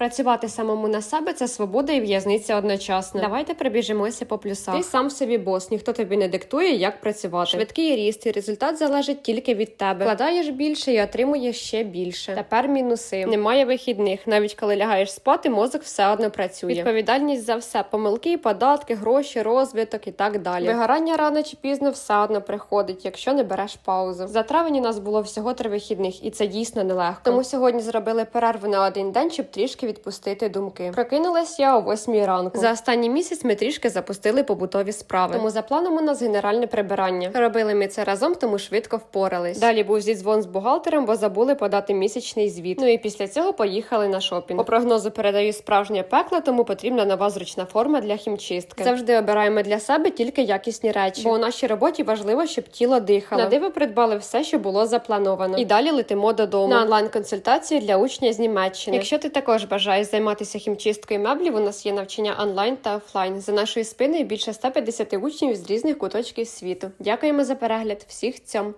Працювати самому на себе це свобода і в'язниця одночасно. Давайте прибіжимося по плюсах. Ти сам собі бос, ніхто тобі не диктує, як працювати. Швидкий ріст і результат залежить тільки від тебе. Вкладаєш більше і отримуєш ще більше. Тепер мінуси. Немає вихідних. Навіть коли лягаєш спати, мозок все одно працює. Відповідальність за все: помилки, податки, гроші, розвиток і так далі. Вигорання рано чи пізно все одно приходить, якщо не береш паузу. За травень у нас було всього три вихідних, і це дійсно нелегко. Тому сьогодні зробили перерву на один день, щоб трішки відпустити думки. Прокинулась я о 8 ранку. За останній місяць ми трішки запустили побутові справи. Тому за планом у нас генеральне прибирання. Робили ми це разом, тому швидко впорались. Далі був зідзвон з бухгалтером, бо забули подати місячний звіт. Ну і після цього поїхали на шопінг. По прогнозу передаю справжнє пекло, тому потрібна нова зручна форма для хімчистки. Завжди обираємо для себе тільки якісні речі, бо у нашій роботі важливо, щоб тіло дихало. На диво придбали все, що було заплановано. І далі летимо додому на онлайн-консультації для учня з Німеччини. Якщо ти також бажаєш займатися хімчисткою меблів, у нас є навчання онлайн та офлайн. За нашою спиною більше 150 учнів з різних куточків світу. Дякуємо за перегляд. Всіх цьом!